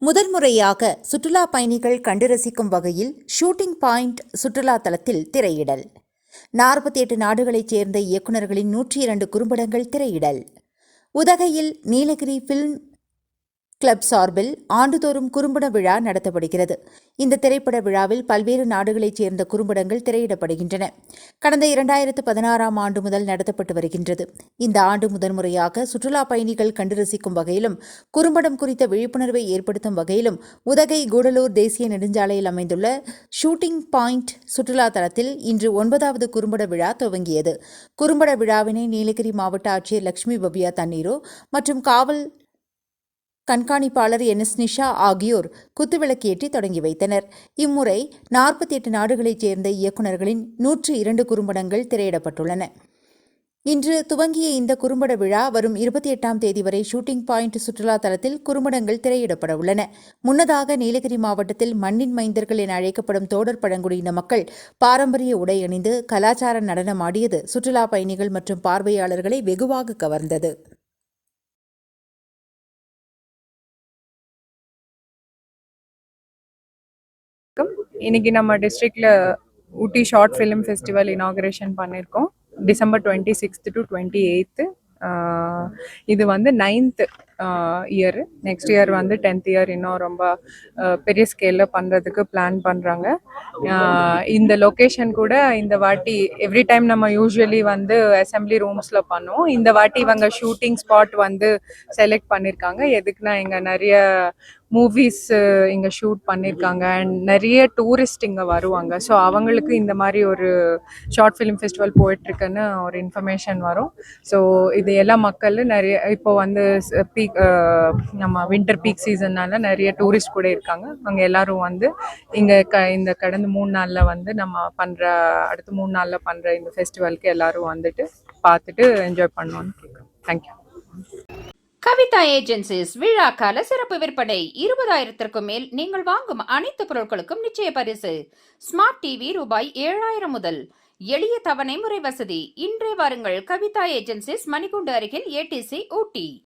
முதன்முறையாக சுற்றுலா பயணிகள் கண்டு ரசிக்கும் வகையில் ஷூட்டிங் பாயிண்ட் சுற்றுலா தளத்தில் திரையிடல். நாற்பத்தி எட்டு நாடுகளைச் சேர்ந்த இயக்குநர்களின் நூற்றி இரண்டு குறும்படங்கள் திரையிடல். உதகையில் நீலகிரி ஃபில்ம் கிளப் சார்பில் ஆண்டுதோறும் குறும்பட விழா நடத்தப்படுகிறது. இந்த திரைப்பட விழாவில் பல்வேறு நாடுகளைச் சேர்ந்த குறும்படங்கள் திரையிடப்படுகின்றன. கடந்த இரண்டாயிரத்து பதினாறாம் ஆண்டு முதல் நடத்தப்பட்டு வருகின்றது. இந்த ஆண்டு முதன்முறையாக சுற்றுலா பயணிகள் கண்டு ரசிக்கும் வகையிலும் குறும்படம் குறித்த விழிப்புணர்வை ஏற்படுத்தும் வகையிலும் உதகை கூடலூர் தேசிய நெடுஞ்சாலையில் அமைந்துள்ள ஷூட்டிங் பாயிண்ட் சுற்றுலா தளத்தில் இன்று ஒன்பதாவது குறும்பட விழா துவங்கியது. குறும்பட விழாவினை நீலகிரி மாவட்ட ஆட்சியர் லட்சுமி பபியா தண்ணீரோ மற்றும் காவல் கண்காணிப்பாளர் என். எஸ். நிஷா ஆகியோர் குத்துவிளக்கேற்றி தொடங்கி வைத்தனர். இம்முறை நாற்பத்தி எட்டு நாடுகளைச் சேர்ந்த இயக்குநர்களின் நூற்று இரண்டு குறும்படங்கள் திரையிடப்பட்டுள்ளன. இன்று துவங்கிய இந்த குறும்பட விழா வரும் இருபத்தி எட்டாம் தேதி வரை ஷூட்டிங் பாயிண்ட் சுற்றுலா தலத்தில் குறும்படங்கள் திரையிடப்பட உள்ளன. முன்னதாக நீலகிரி மாவட்டத்தில் மண்ணின் மைந்தர்கள் என அழைக்கப்படும் தோடர் பழங்குடியின மக்கள் பாரம்பரிய உடை அணிந்து கலாச்சார நடனமாடியது சுற்றுலா பயணிகள் மற்றும் பார்வையாளர்களை வெகுவாக கவர்ந்தது. இன்னைக்கு நம்ம டிஸ்ட்ரிக்ட்ல Ooty short film festival inauguration பண்ணியிருக்கோம் December twenty sixth to twenty eighth இது வந்து நைன்த் இயர் நெக்ஸ்ட் இயர் வந்து டென்த் இயர் இன்னும் ரொம்ப uh, பெரிய ஸ்கேலில் பண்ணுறதுக்கு பிளான் பண்ணுறாங்க uh, இந்த லொக்கேஷன் கூட இந்த வாட்டி எவ்ரி டைம் நம்ம யூஸ்வலி வந்து அசம்பிளி ரூம்ஸில் பண்ணுவோம். இந்த வாட்டி இவங்க ஷூட்டிங் ஸ்பாட் வந்து செலக்ட் பண்ணியிருக்காங்க எதுக்குன்னா இங்கே நிறைய மூவிஸ் uh, இங்கே ஷூட் பண்ணியிருக்காங்க அண்ட் நிறைய டூரிஸ்ட் இங்கே வருவாங்க. ஸோ அவங்களுக்கு இந்த மாதிரி ஒரு ஷார்ட் ஃபிலிம் ஃபெஸ்டிவல் போயிட்டுருக்குன்னு ஒரு இன்ஃபர்மேஷன் வரும். ஸோ இது எல்லா மக்கள் நிறைய இப்போ வந்து பீக் Uh, நம்ம வின்டர் பீக் சீசன்னால நிறைய டூரிஸ்ட் கூட இருக்காங்க. அவங்க எல்லாரும் வந்து இங்கே க இந்த கடந்த மூணு நாளில் வந்து நம்ம பண்ணுற அடுத்த மூணு நாளில் பண்ணுற இந்த ஃபெஸ்டிவலுக்கு எல்லாரும் வந்துட்டு பார்த்துட்டு என்ஜாய் பண்ணுவோம்னு கேட்குறோம் தேங்க்யூ கவிதா ஏஜென்சிஸ் விழாக்கால சிறப்பு விற்பனை. இருபதாயிரத்திற்கும் மேல் நீங்கள் வாங்கும் அனைத்து பொருட்களுக்கும் நிச்சய பரிசு. ஸ்மார்ட் டிவி ரூபாய் ஏழாயிரம் முதல். எளிய தவணை முறை வசதி. இன்றே வாருங்கள் கவிதா ஏஜென்சிஸ் மணிகுண்டு அருகில் ஏடிசி ஊட்டி.